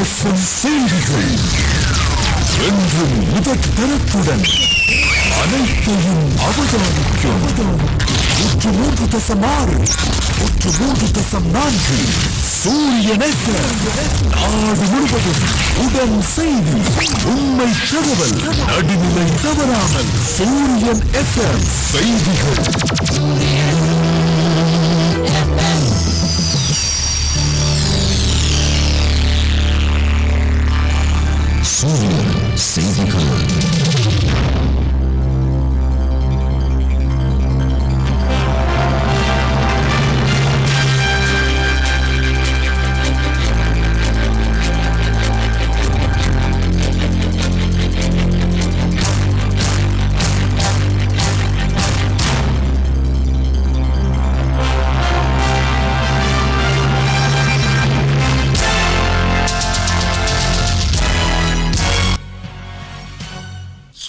FM செய்திகள் என்றும் முதற் தரத்துடன் அனைத்தையும் அவதானிக்கும். நூற்று மூன்று தசம் ஆறு நூற்று மூன்று தசம் நான்கு சூரியன் நாடு முழுவதும் உடன் செய்தி உண்மை தகவல் நடுநிலை தவறாமல் சூரியன் எஃப்எம் செய்திகள்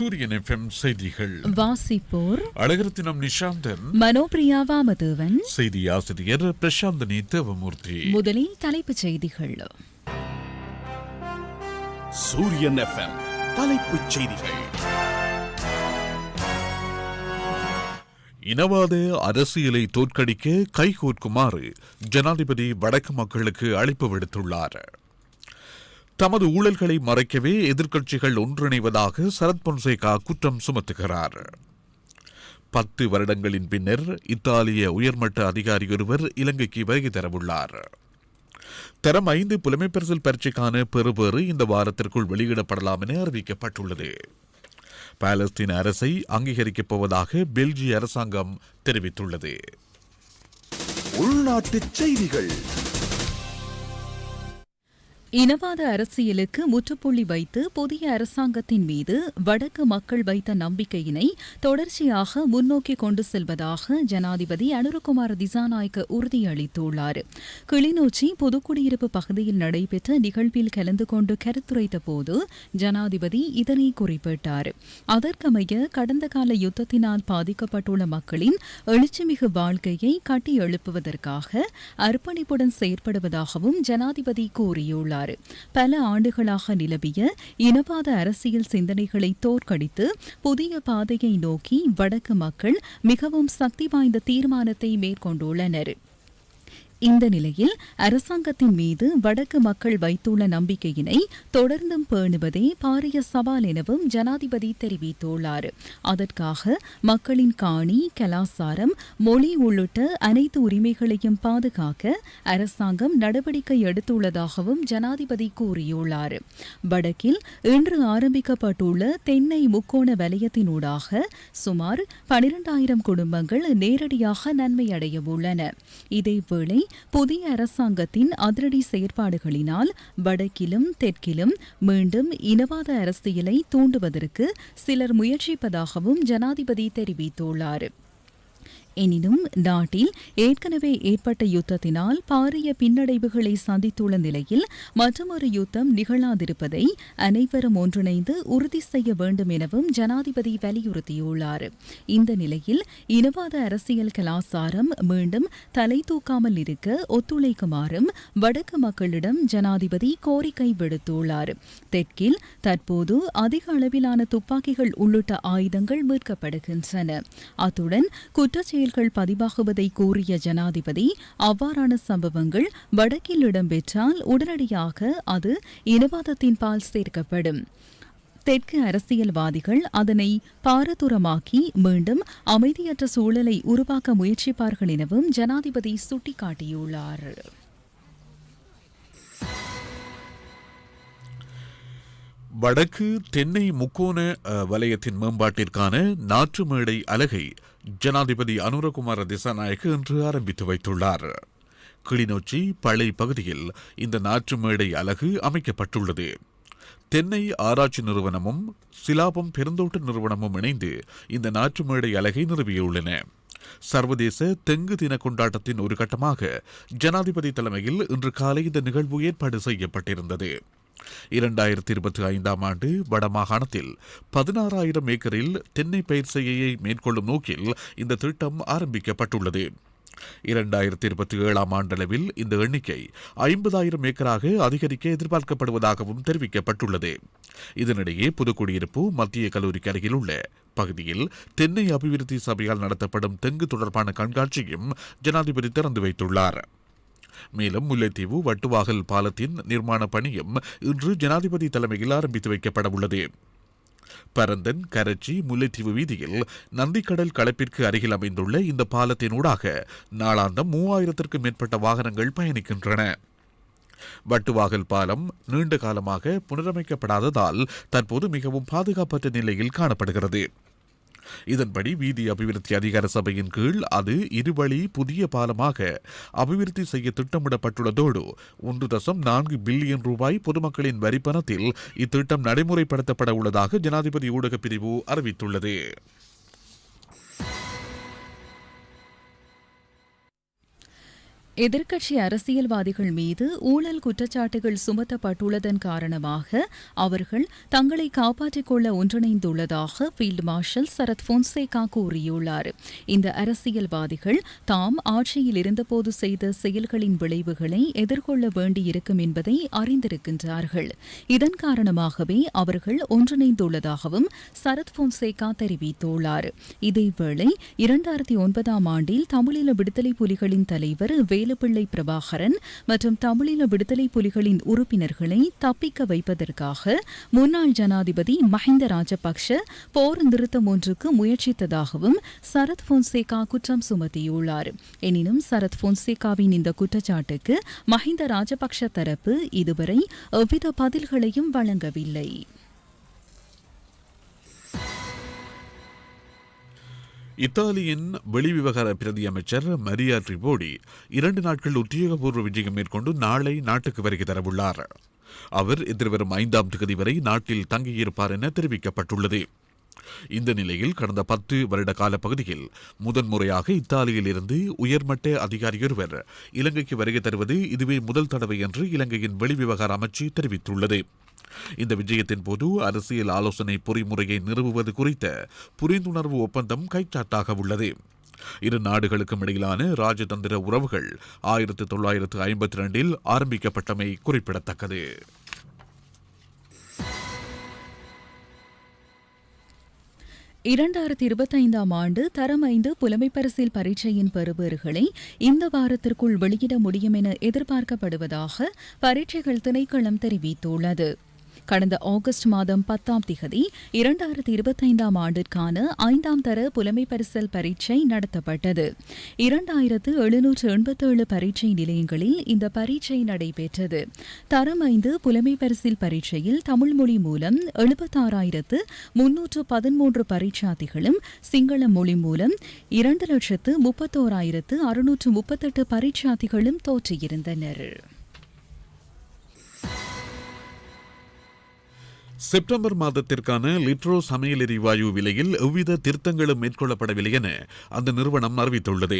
சூரியன் எஃப்எம் செய்திகள். வாசிப்போர். அழகரத்தினம் நிஷாந்தன். மனோபிரியா வாமதேவன். செய்தி ஆசிரியர் பிரசாந்தனி தேவமூர்த்தி. முதலில் தலைப்புச் செய்திகள். சூரியன் எஃப்எம் தலைப்புச் செய்திகள். இனவாத அரசியலை தோற்கடிக்க கைகோர்க்குமாறு ஜனாதிபதி வடக்கு மக்களுக்கு அழைப்பு விடுத்துள்ளார். தமது ஊழல்களை மறைக்கவே எதிர்க்கட்சிகள் ஒன்றிணைவதாக சரத் பொன்சேகா குற்றம் சுமத்துகிறார். பத்து வருடங்களின் பின்னர் இத்தாலிய உயர்மட்ட அதிகாரி ஒருவர் இலங்கைக்கு வருகை தரவுள்ளார். தரம் ஐந்து புலமைப்பரிசல் பரீட்சைக்கான பெறுபேறு இந்த வாரத்திற்குள் வெளியிடப்படலாம் என அறிவிக்கப்பட்டுள்ளது. பாலஸ்தீன அரசை அங்கீகரிக்கப் போவதாக பெல்ஜிய அரசாங்கம் தெரிவித்துள்ளது. உள்நாட்டுச் செய்திகள். இனவாத அரசியலுக்கு முற்றுப்புள்ளி வைத்து புதிய அரசாங்கத்தின் மீது வடக்கு மக்கள் வைத்த நம்பிக்கையினை தொடர்ச்சியாக முன்னோக்கி கொண்டு செல்வதாக ஜனாதிபதி அனுருகுமார் திசாநாயக்க உறுதியளித்துள்ளார். கிளிநொச்சி புதுக்குடியிருப்பு பகுதியில் நடைபெற்ற நிகழ்வில் கலந்து கொண்டு கருத்துரைத்த போது ஜனாதிபதி இதனை குறிப்பிட்டார். அதற்கமைய கடந்த கால யுத்தத்தினால் பாதிக்கப்பட்டுள்ள மக்களின் எழுச்சிமிகு வாழ்க்கையை கட்டியெழுப்புவதற்காக அர்ப்பணிப்புடன் செயற்படுவதாகவும் ஜனாதிபதி கூறியுள்ளார். பல ஆண்டுகளாக நிலவிய இனவாத அரசியல் சிந்தனைகளை தோற்கடித்து புதிய பாதையை நோக்கி வடக்கு மக்கள் மிகவும் சக்தி வாய்ந்த தீர்மானத்தை மேற்கொண்டுள்ளனர். இந்த நிலையில் அரசாங்கத்தின் மீது வடக்கு மக்கள் வைத்துள்ள நம்பிக்கையினை தொடர்ந்தும் பேணுவதே பாரிய சவால் எனவும் ஜனாதிபதி தெரிவித்துள்ளார். அதற்காக மக்களின் காணி கலாசாரம் மொழி உள்ளிட்ட அனைத்து உரிமைகளையும் பாதுகாக்க அரசாங்கம் நடவடிக்கை எடுத்துள்ளதாகவும் ஜனாதிபதி கூறியுள்ளார். வடக்கில் இன்று ஆரம்பிக்கப்பட்டுள்ள தென்னை முக்கோண வலயத்தினூடாக சுமார் பனிரெண்டாயிரம் குடும்பங்கள் நேரடியாக நன்மை அடைய உள்ளன இதேவேளை புதிய அரசாங்கத்தின் அதிரடி செயற்பாடுகளினால் வடக்கிலும் தெற்கிலும் மீண்டும் இனவாத அரசியலை தூண்டுவதற்கு சிலர் முயற்சிப்பதாகவும் ஜனாதிபதி தெரிவித்துள்ளார். எனினும் நாட்டில் ஏற்கனவே ஏற்பட்ட யுத்தத்தினால் பாரிய பின்னடைவுகளை சந்தித்துள்ள நிலையில் மற்றொரு யுத்தம் நிகழாதிருப்பதை அனைவரும் ஒன்றிணைந்து உறுதி செய்ய வேண்டும் எனவும் ஜனாதிபதி வலியுறுத்தியுள்ளார். இந்த நிலையில் இனவாத அரசியல் கலாசாரம் மீண்டும் தலை தூக்காமல் இருக்க ஒத்துழைக்குமாறும் வடக்கு மக்களிடம் ஜனாதிபதி கோரிக்கை விடுத்துள்ளார். தெற்கில் தற்போது அதிக அளவிலான துப்பாக்கிகள் உள்ளிட்ட ஆயுதங்கள் மீட்கப்படுகின்றன. அத்துடன் குற்றச்செயல்கள் பதிவாகுவதை கூறிய ஜனாதிபதி அவ்வாறான சம்பவங்கள் வடக்கில் இடம்பெற்றால் உடனடியாக அது இனவாதத்தின் பால் சேர்க்கப்படும். தெற்கு அரசியல்வாதிகள் அதனை பாரதூரமாக்கி மீண்டும் அமைதியற்ற சூழலை உருவாக்க முயற்சிப்பார்கள் எனவும் ஜனாதிபதி சுட்டிக்காட்டியுள்ளார். வடக்கு தென்னை முக்கோண வலயத்தின் மேம்பாட்டிற்கான நாற்று மேடை அலகை ஜனாதிபதி அனுரகுமார திசாநாயக்கு இன்று ஆரம்பித்து வைத்துள்ளார். கிளிநொச்சி பளை பகுதியில் இந்த நாற்று மேடை அலகு அமைக்கப்பட்டுள்ளது. தென்னை ஆராய்ச்சி நிறுவனமும் சிலாபம் பெருந்தோட்ட நிறுவனமும் இணைந்து இந்த நாற்று மேடை அலகை நிறுவியுள்ளன. சர்வதேச தெங்கு தின கொண்டாட்டத்தின் ஒரு கட்டமாக ஜனாதிபதி தலைமையில் இன்று காலை இந்த நிகழ்வு ஏற்பாடு செய்யப்பட்டிருந்தது. இரண்டாயிரத்தி இருபத்தி ஐந்தாம் ஆண்டு வடமாகாணத்தில் பதினாறாயிரம் ஏக்கரில் தென்னை பயிர் செய்கையை மேற்கொள்ளும் நோக்கில் இந்த திட்டம் ஆரம்பிக்கப்பட்டுள்ளது. இரண்டாயிரத்தி இருபத்தி ஏழாம் ஆண்டளவில் இந்த எண்ணிக்கை ஐம்பதாயிரம் ஏக்கராக அதிகரிக்க எதிர்பார்க்கப்படுவதாகவும் தெரிவிக்கப்பட்டுள்ளது. இதனிடையே புதுக்குடியிருப்பு மத்திய கல்லூரிக்கு அருகில் உள்ள பகுதியில் தென்னை அபிவிருத்தி சபையால் நடத்தப்படும் தெங்கு தொடர்பான கண்காட்சியும் ஜனாதிபதி திறந்து வைத்துள்ளார். மேலும் முல்லைத்தீவு வட்டுவாகல் பாலத்தின் நிர்மாண பணியும் இன்று ஜனாதிபதி தலைமையில் ஆரம்பித்து வைக்கப்பட உள்ளது. பரந்தன் கரச்சி முல்லைத்தீவு வீதியில் நந்திக்கடல் களப்பிற்கு அருகில் அமைந்துள்ள இந்த பாலத்தினூடாக நாளாந்தம் மூவாயிரத்திற்கும் மேற்பட்ட வாகனங்கள் பயணிக்கின்றன. வட்டுவாகல் பாலம் நீண்ட காலமாக புனரமைக்கப்படாததால் தற்போது மிகவும் பாதுகாப்பற்ற நிலையில் காணப்படுகிறது. இதன்படி வீதி அபிவிருத்தி அதிகார சபையின் கீழ் அது இருவழி புதிய பாலமாக அபிவிருத்தி செய்ய திட்டமிடப்பட்டுள்ளதோடு ஒன்று தசம் நான்கு பில்லியன் ரூபாய் பொதுமக்களின் வரிப்பணத்தில் இத்திட்டம் நடைமுறைப்படுத்தப்பட உள்ளதாக ஜனாதிபதி ஊடகப் பிரிவு அறிவித்துள்ளது. எதிர்க்கட்சி அரசியல்வாதிகள் மீது ஊழல் குற்றச்சாட்டுகள் சுமத்தப்பட்டுள்ளதன் காரணமாக அவர்கள் தங்களை காப்பாற்றிக் கொள்ள ஒன்றிணைந்துள்ளதாக ஃபீல்டு மார்ஷல் சரத் பொன்சேகா கூறியுள்ளார். இந்த அரசியல்வாதிகள் தாம் ஆட்சியில் இருந்தபோது செய்த செயல்களின் விளைவுகளை எதிர்கொள்ள வேண்டியிருக்கும் என்பதை அறிந்திருக்கின்றார்கள். இதன் காரணமாகவே அவர்கள் ஒன்றிணைந்துள்ளதாகவும் சரத் பொன்சேகா தெரிவித்துள்ளார். இதேவேளை இரண்டாயிரத்தி ஒன்பதாம் ஆண்டில் தமிழீழ விடுதலை புலிகளின் தலைவர் வேலுப்பிள்ளை பிரபாகரன் மற்றும் தமிழீழ விடுதலை புலிகளின் உறுப்பினர்களை தப்பிக்க வைப்பதற்காக முன்னாள் ஜனாதிபதி மஹிந்த ராஜபக்ஷ போர் நிறுத்தம் ஒன்றுக்கு முயற்சித்ததாகவும் சரத் பொன்சேகா குற்றம் சுமத்தியுள்ளார். எனினும் சரத் பொன்சேகாவின் இந்த குற்றச்சாட்டுக்கு மஹிந்த ராஜபக்ஷ தரப்பு இதுவரை எவ்வித பதில்களையும் வழங்கவில்லை. இத்தாலியின் வெளிவிவகார பிரதி அமைச்சர் மரியா ட்ரிபோடி இரண்டு நாட்கள் உத்தியோகபூர்வ விஜயம் மேற்கொண்டு நாளை நாட்டுக்கு வருகை தரவுள்ளார். அவர் எதிர்வரும் ஐந்தாம் தேதி வரை நாட்டில் தங்கியிருப்பார் என தெரிவிக்கப்பட்டுள்ளது. இந்த நிலையில் கடந்த பத்து வருட கால பகுதியில் முதன்முறையாக இத்தாலியில் இருந்து உயர்மட்ட அதிகாரியொருவர் இலங்கைக்கு வருகை தருவது இதுவே முதல் தடவை என்று இலங்கையின் வெளிவிவகார அமைச்சு தெரிவித்துள்ளது. இந்த விஜயத்தின் போது அரசியல் ஆலோசனை பொறிமுறையை நிறுவுவது குறித்த புரிந்துணர்வு ஒப்பந்தம் கைச்சாத்தாக உள்ளது. இரு நாடுகளுக்கும் இடையிலான ராஜதந்திர உறவுகள் ஆயிரத்தி தொள்ளாயிரத்து ஐம்பத்தி ரெண்டில் ஆரம்பிக்கப்பட்டமை குறிப்பிடத்தக்கது. இரண்டாயிரத்தி இருபத்தைந்தாம் ஆண்டு தரம் ஐந்து புலமைப்பரிசில் பரீட்சையின் பெறுபேறுகளை இந்த வாரத்திற்குள் வெளியிட முடியும் என எதிர்பார்க்கப்படுவதாக பரீட்சைகள் திணைக்களம் தெரிவித்துள்ளது. கடந்த ஆகஸ்ட் மாதம் பத்தாம் திகதி இரண்டாயிரத்தி இருபத்தைந்தாம் ஆண்டிற்கான ஐந்தாம் தர புலமை பரிசல் பரீட்சை நடத்தப்பட்டது. இரண்டாயிரத்து எழுநூற்று எண்பத்தேழு பரீட்சை நிலையங்களில் இந்த பரீட்சை நடைபெற்றது. தரம் ஐந்து புலமை பரிசில் பரீட்சையில் தமிழ் மொழி மூலம் எழுபத்தாறாயிரத்து முன்னூற்று பதிமூன்று பரீட்சார்த்திகளும் சிங்கள மொழி மூலம் இரண்டு லட்சத்து முப்பத்தோராயிரத்து அறுநூற்று முப்பத்தெட்டு பரீட்சார்த்திகளும் தோற்றியிருந்தனர். செப்டம்பர் மாதத்திற்கான லிட்ரோ சமையல் எரிவாயு விலையில் எவ்வித திருத்தங்களும் மேற்கொள்ளப்படவில்லை என அந்த நிறுவனம் அறிவித்துள்ளது.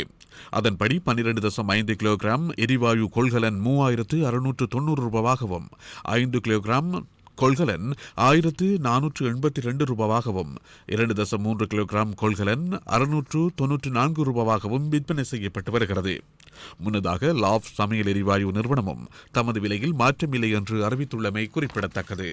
அதன்படி பன்னிரண்டு தசம் ஐந்து கிலோகிராம் எரிவாயு கொள்கலன் மூவாயிரத்து அறுநூற்று தொண்ணூறு ரூபாவாகவும் ஐந்து கிலோகிராம் கொள்கலன் ஆயிரத்து நானூற்று எண்பத்தி ரெண்டு ரூபாவாகவும் இரண்டு தசம் மூன்று கிலோகிராம் கொள்கலன் அறுநூற்று தொன்னூற்று நான்கு ரூபாவாகவும் விற்பனை செய்யப்பட்டு வருகிறது. முன்னதாக லாப் சமையல் எரிவாயு நிறுவனமும் தமது விலையில் மாற்றமில்லை என்று அறிவித்துள்ளமை குறிப்பிடத்தக்கது.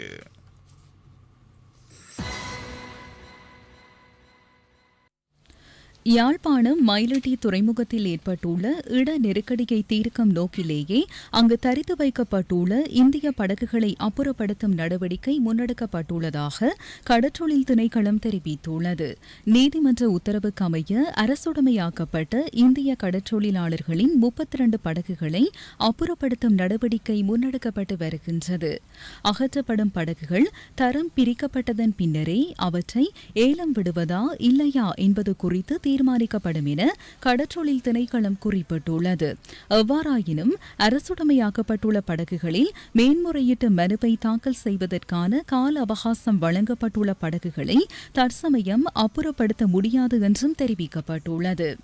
யாழ்ப்பாணம் மயிலட்டி துறைமுகத்தில் ஏற்பட்டுள்ள இட நெருக்கடியை தீர்க்கும் நோக்கிலேயே அங்கு தரித்து வைக்கப்பட்டுள்ள இந்திய படகுகளை அப்புறப்படுத்தும் நடவடிக்கை முன்னெடுக்கப்பட்டுள்ளதாக கடற்றொழில் திணைக்களம் தெரிவித்துள்ளது. நீதிமன்ற உத்தரவுக்கு அமைய அரசுடைமையாக்கப்பட்ட இந்திய கடற்றொழிலாளர்களின் முப்பத்தி இரண்டு படகுகளை அப்புறப்படுத்தும் நடவடிக்கை முன்னெடுக்கப்பட்டு வருகின்றது. அகற்றப்படும் படகுகள் தரம் பிரிக்கப்பட்டதன் பின்னரே அவற்றை ஏலம் விடுவதா இல்லையா என்பது குறித்து தீர்மானிக்கப்படும் என கடற்றொழில் திணைக்களம் குறிப்பிட்டுள்ளது. எவ்வாறாயினும் அரசுடைமையாக்கப்பட்டுள்ள படகுகளில் மேன்முறையீட்டு மனுவை தாக்கல் செய்வதற்கான கால அவகாசம் வழங்கப்பட்டுள்ள படகுகளை தற்சமயம் அப்புறப்படுத்த முடியாது என்றும் தெரிவிக்கப்பட்டுள்ளது.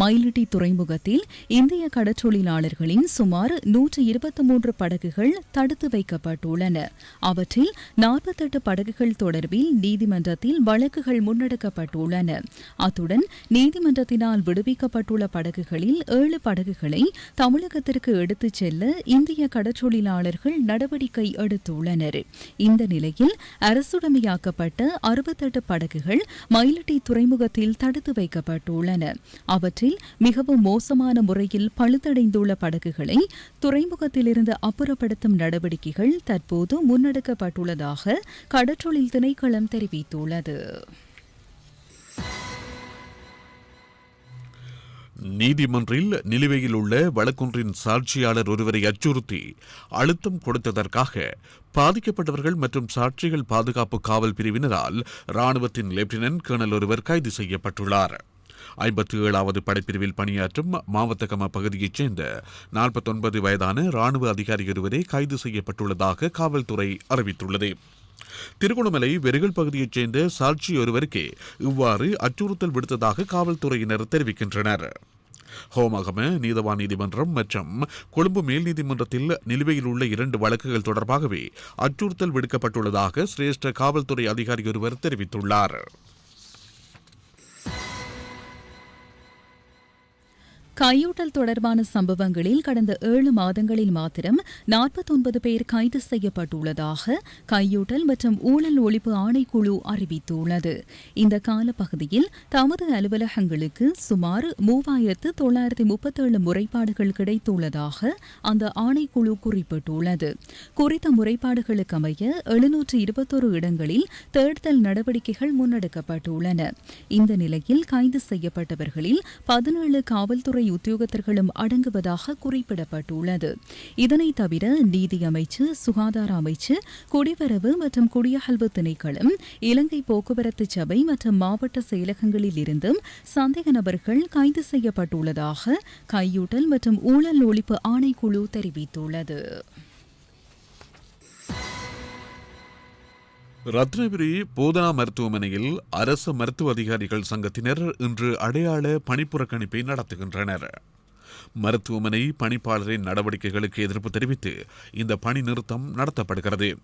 மயிலிட்டி துறைமுகத்தில் இந்திய கடற்றொழிலாளர்களின் சுமார் நூற்று இருபத்தி மூன்று படகுகள் தடுத்து வைக்கப்பட்டுள்ளன. அவற்றில் நாற்பத்தெட்டு படகுகள் தொடர்பில் நீதிமன்றத்தில் வழக்குகள் முன்னெடுக்கப்பட்டுள்ளன. அத்துடன் நீதிமன்றத்தினால் விடுவிக்கப்பட்டுள்ள படகுகளில் ஏழு படகுகளை தமிழகத்திற்கு எடுத்துச் செல்ல இந்திய கடற்றொழிலாளர்கள் நடவடிக்கை எடுத்துள்ளனர். இந்த நிலையில் அரசுடமையாக்கப்பட்ட அறுபத்தெட்டு படகுகள் மயிலட்டி துறைமுகத்தில் தடுத்து வைக்கப்பட்டுள்ளன. அவற்றில் மிகவும் மோசமான முறையில் பழுதடைந்துள்ள படகுகளை துறைமுகத்திலிருந்து அப்புறப்படுத்தும் நடவடிக்கைகள் தற்போது முன்னெடுக்கப்பட்டுள்ளதாக கடற்றொழில் திணைக்களம் தெரிவித்துள்ளது. நீதிமன்றில் நிலுவையில் உள்ள வழக்கொன்றின் சாட்சியாளர் ஒருவரை அச்சுறுத்தி அழுத்தம் கொடுத்ததற்காக பாதிக்கப்பட்டவர்கள் மற்றும் சாட்சிகள் பாதுகாப்பு காவல் பிரிவினரால் ராணுவத்தின் லெப்டினன்ட் கர்னல் ஒருவர் கைது செய்யப்பட்டுள்ளார். ஐம்பத்தி ஏழாவது படைப்பிரிவில் பணியாற்றும் மாவத்தகம பகுதியைச் சேர்ந்த நாற்பத்தொன்பது வயதான ராணுவ அதிகாரி ஒருவரே கைது செய்யப்பட்டுள்ளதாக காவல்துறை அறிவித்துள்ளது. திருகோணமலை வெறுகல் பகுதியைச் சேர்ந்த சாட்சி ஒருவருக்கே இவ்வாறு அச்சுறுத்தல் விடுத்ததாக காவல்துறையினர் தெரிவிக்கின்றனர். ஹோமகம நீதவான் நீதிமன்றம் மற்றும் கொழும்பு மேல் நீதிமன்றத்தில் நிலுவையில் உள்ள இரண்டு வழக்குகள் தொடர்பாகவே அச்சுறுத்தல் விடுக்கப்பட்டுள்ளதாக சிரேஷ்ட காவல்துறை அதிகாரி ஒருவர் தெரிவித்துள்ளார். கையூட்டல் தொடர்பான சம்பவங்களில் கடந்த ஏழு மாதங்களில் மாத்திரம் நாற்பத்தொன்பது பேர் கைது செய்யப்பட்டுள்ளதாக கையூட்டல் மற்றும் ஊழல் ஒழிப்பு ஆணைக்குழு அறிவித்துள்ளது. இந்த காலப்பகுதியில் தமது அலுவலகங்களுக்கு சுமார் மூவாயிரத்து தொள்ளாயிரத்தி முப்பத்தேழு முறைப்பாடுகள் கிடைத்துள்ளதாக அந்த ஆணைக்குழு குறிப்பிட்டுள்ளது. குறித்த முறைப்பாடுகளுக்கு அமைய எழுநூற்று இருபத்தொரு இடங்களில் தேடுதல் நடவடிக்கைகள் முன்னெடுக்கப்பட்டுள்ளன. இந்த நிலையில் கைது செய்யப்பட்டவர்களில் பதினேழு காவல்துறை உத்தியோகத்தர்களும் அடங்குவதாக குறிப்பிடப்பட்டுள்ளது. இதனை தவிர நீதி அமைச்சு சுகாதார அமைச்சு குடிவரவு மற்றும் குடியகல்வு திணைக்களம் இலங்கை போக்குவரத்து சபை மற்றும் மாவட்ட செயலகங்களில் இருந்தும் சந்தேக நபர்கள் கைது செய்யப்பட்டுள்ளதாக கையூட்டல் மற்றும் ஊழல் ஒழிப்பு ஆணைக்குழு தெரிவித்துள்ளது. ரத்னகிரி போதனா மருத்துவமனையில் அரசு மருத்துவ அதிகாரிகள் சங்கத்தினர் இன்று அடையாள பணிப்புறக்கணிப்பை நடத்துகின்றனர். மருத்துவமனை பணிப்பாளரின் நடவடிக்கைகளுக்கு எதிர்ப்பு தெரிவித்து இந்த பணி நிறுத்தம் நடத்தப்படுகிறது.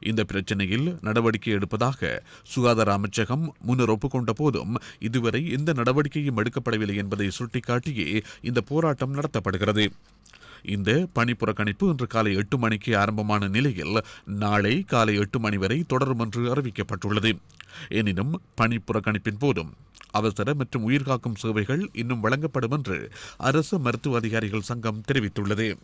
இந்த பிரச்சனையில் நடவடிக்கை எடுப்பதாக சுகாதார அமைச்சகம் முன்னர் ஒப்புக்கொண்ட போதும் இதுவரை எந்த நடவடிக்கையும் எடுக்கப்படவில்லை என்பதை சுட்டிக்காட்டியே இந்த போராட்டம் நடத்தப்படுகிறது. இந்த பணி புறக்கணிப்பு இன்று காலை எட்டு மணிக்கு ஆரம்பமான நிலையில் நாளை காலை எட்டு மணி வரை தொடரும் என்று அறிவிக்கப்பட்டுள்ளது. எனினும் பணி புறக்கணிப்பின் போதும் அவசர மற்றும் உயிர்காக்கும் சேவைகள் இன்னும் வழங்கப்படும் என்று அரசு மருத்துவ அதிகாரிகள் சங்கம் தெரிவித்துள்ளது.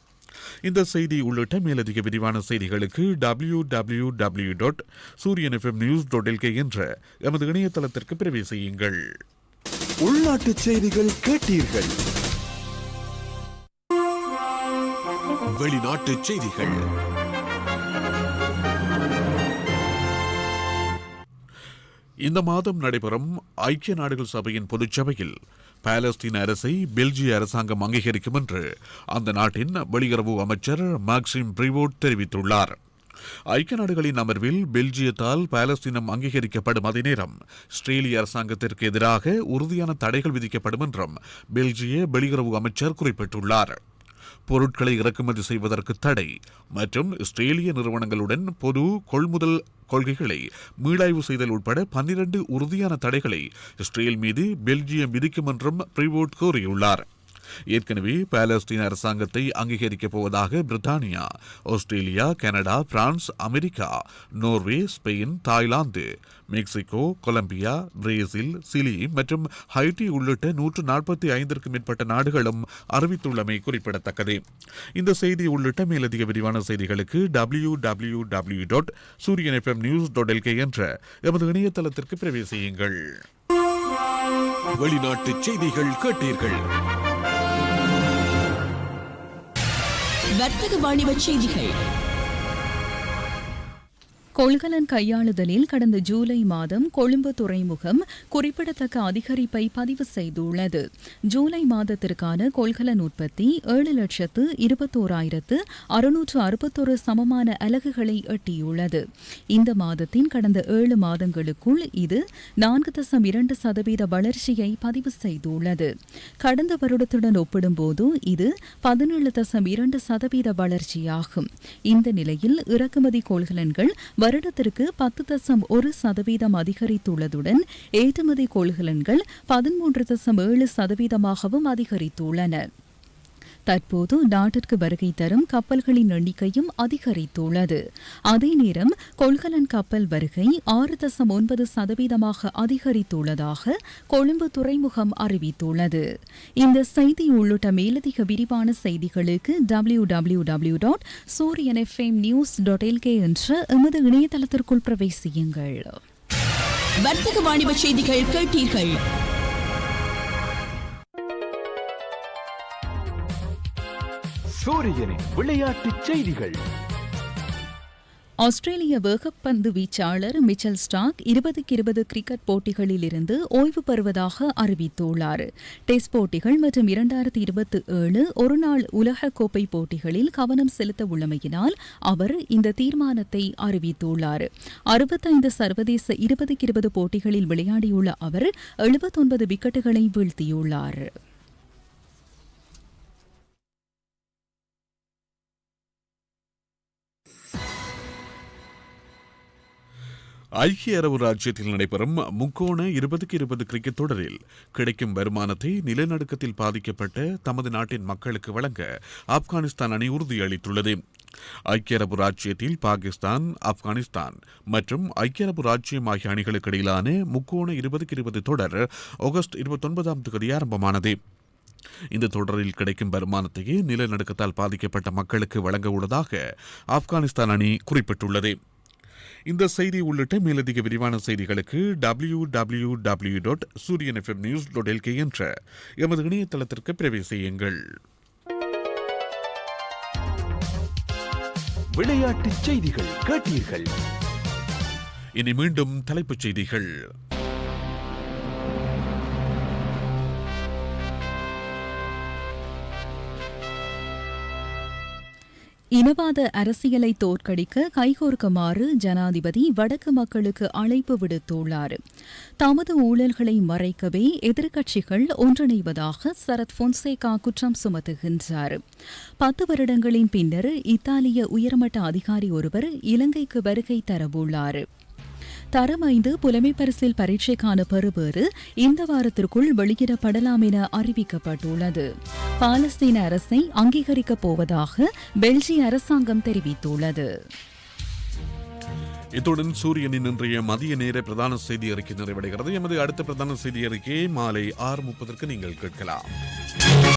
இந்த செய்தி உள்ளிட்ட மேலதிக விரிவான செய்திகளுக்கு W W W dot Sooriyan FM news dot LK என்ற எமது இணையதளத்திற்கு பிரிவு செய்யுங்கள் உள்நாட்டு செய்திகள் கேட்டீர்கள். வெளிநாட்டு செய்திகள். இந்த மாதம் நடைபெறும் ஐக்கிய நாடுகள் சபையின் பொதுச்சபையில் பாலஸ்தீன அரசை பெல்ஜிய அரசாங்கம் அங்கீகரிக்கும் என்று அந்த நாட்டின் வெளியுறவு அமைச்சர் மாக்சிம் பிரிவோட் தெரிவித்துள்ளார். ஐக்கிய நாடுகளின் அமர்வில் பெல்ஜியத்தால் பாலஸ்தீனம் அங்கீகரிக்கப்படும் அதே நேரம் இஸ்ரேலிய அரசாங்கத்திற்கு எதிராக உறுதியான தடைகள் விதிக்கப்படும் என்றும் பெல்ஜிய வெளியுறவு அமைச்சர் குறிப்பிட்டுள்ளார். பொருட்களை இறக்குமதி செய்வதற்கு தடை மற்றும் இஸ்ரேலிய நிறுவனங்களுடன் பொது கொள்முதல் கொள்கைகளை மீளாய்வு செய்தல் உட்பட பன்னிரண்டு உறுதியான தடைகளை இஸ்ரேல் மீது பெல்ஜியம் விதிக்கும் என்றும் பிரிவோட் கூறியுள்ளார். ஏற்கனவே பாலஸ்தீன அரசாங்கத்தை அங்கீகரிக்கப் போவதாக பிரித்தானியா Australia Canada France America Norway Spain Thailand Mexico Colombia Brazil Chile மற்றும் ஹைட்டி உள்ளிட்ட நூற்று நாற்பத்தி ஐந்திற்கும் மேற்பட்ட நாடுகளும் அறிவித்துள்ளமை குறிப்பிடத்தக்கது. இந்த செய்தி உள்ளிட்ட மேலதிக விரிவான செய்திகளுக்கு W W W dot Sooriyan FM news dot LK என்ற எமது இணையதளத்திற்கு பிரவேசியுங்கள். வெளிநாட்டு செய்திகள் கேட்டீர்கள். வர்த்தக வாணிப செய்திகள். கொள்கலன் கையாளுதலில் கடந்த ஜூலை மாதம் கொழும்பு துறைமுகம் குறிப்பிடத்தக்க அதிகரிப்பை பதிவு செய்துள்ளது. ஜூலை மாதத்திற்கான கொள்கலன் உற்பத்தி ஏழு லட்சத்து இருபத்தோராயிரத்து அறுநூற்று அறுபத்தொரு சமமான அலகுகளை எட்டியுள்ளது. இந்த மாதத்தின் கடந்த ஏழு மாதங்களுக்குள் இது நான்கு தசம் இரண்டு சதவீத வளர்ச்சியை பதிவு செய்துள்ளது. கடந்த வருடத்துடன் ஒப்பிடும்போது இது பதினேழு தசம் இரண்டு சதவீத வளர்ச்சியாகும். இந்த நிலையில் இறக்குமதி கொள்கலன்கள் வருடத்திற்கு பத்து தசம் ஒரு சதவீதம் அதிகரித்துள்ளதுடன் ஏற்றுமதி கொள்கலன்கள் பதிமூன்று தசம் ஏழு சதவீதமாகவும் அதிகரித்துள்ளன. தற்போது நாட்டிற்கு வருகை தரும் கப்பல்களின் எண்ணிக்கையும் அதிகரித்துள்ளது. அதே நேரம் கொள்கலன் கப்பல் வருகை ஆறு தசம் ஒன்பது சதவீதமாக அதிகரித்துள்ளதாக கொழும்பு துறைமுகம் அறிவித்துள்ளது. இந்த செய்தி உள்ளிட்ட மேலதிக விரிவான செய்திகளுக்கு W W W dot Sooriyan FM news dot LK என்ற எமது இணையதளத்திற்குள் பிரவேசியுங்கள். வர்த்தக வாணிப செய்திகள் கேட்டீர்கள். சூரியனின் விளையாட்டுச் செய்திகள். ஆஸ்திரேலிய வேகப்பந்து வீச்சாளர் மிச்சல் ஸ்டாக் இருபதுக்கு இருபது கிரிக்கெட் போட்டிகளில் இருந்து ஓய்வு பெறுவதாக அறிவித்துள்ளார். டெஸ்ட் போட்டிகள் மற்றும் இரண்டாயிரத்தி இருபத்தி ஏழு ஒருநாள் உலகக்கோப்பை போட்டிகளில் கவனம் செலுத்த உள்ளமையினால் அவர் இந்த தீர்மானத்தை அறிவித்துள்ளார். அறுபத்தைந்து சர்வதேச இருபதுக்கு இருபது போட்டிகளில் விளையாடியுள்ள அவர் எழுபத்தொன்பது விக்கெட்டுகளை வீழ்த்தியுள்ளார். ஐக்கிய அரபு ராஜ்யத்தில் நடைபெறும் முக்கோண இருபதுக்கு இருபது கிரிக்கெட் தொடரில் கிடைக்கும் வருமானத்தை நிலநடுக்கத்தில் பாதிக்கப்பட்ட தமது நாட்டின் மக்களுக்கு வழங்க ஆப்கானிஸ்தான் அணி உறுதியளித்துள்ளது ஐக்கிய அரபு ராஜ்யத்தில் பாகிஸ்தான் ஆப்கானிஸ்தான் மற்றும் ஐக்கிய அரபு ராஜ்யம் ஆகிய அணிகளுக்கு இடையிலான முக்கோண இருபதுக்கு இருபது தொடர் ஆகஸ்ட் இருபத்தொன்பதாம் தேதி ஆரம்பமானது. இந்த தொடரில் கிடைக்கும் வருமானத்தையே நிலநடுக்கத்தால் பாதிக்கப்பட்ட மக்களுக்கு வழங்க உள்ளதாக ஆப்கானிஸ்தான் அணி குறிப்பிட்டுள்ளது. இந்த செய்தி உள்ளிட்ட மேலதிக விரிவான செய்திகளுக்கு W W W dot Sooriyan FM news dot LK என்ற எமது இணையதளத்திற்கு பிரவேசியுங்கள். விளையாட்டுச் செய்திகள் கேட்டீர்கள். இனி மீண்டும் தலைப்புச் செய்திகள். இனவாத அரசியலை தோற்கடிக்க கைகோர்க்குமாறு ஜனாதிபதி வடக்கு மக்களுக்கு அழைப்பு விடுத்துள்ளார். தமது ஊழல்களை மறைக்கவே எதிர்க்கட்சிகள் ஒன்றிணைவதாக சரத் பொன்சேகா குற்றம் சுமத்துகின்றார். பத்து வருடங்களின் பின்னர் இத்தாலிய உயர்மட்ட அதிகாரி ஒருவர் இலங்கைக்கு வருகை தரவுள்ளார். தரம் ஐந்து புலமை பரிசில் பரீட்சைக்கான பெறுபேறு இந்த வாரத்திற்குள் வெளியிடப்படலாம் என அறிவிக்கப்பட்டுள்ளது. பாலஸ்தீன அரசை அங்கீகரிக்கப் போவதாக பெல்ஜிய அரசாங்கம் தெரிவித்துள்ளது. இத்துடன் சூரியனின் இன்றைய மதிய நேர பிரதான செய்தி அறிக்கை நிறைவடைகிறது. எமது அடுத்த பிரதான செய்தி அறிக்கையை மாலை ஆறு முப்பதற்கு நீங்கள் கேட்கலாம்.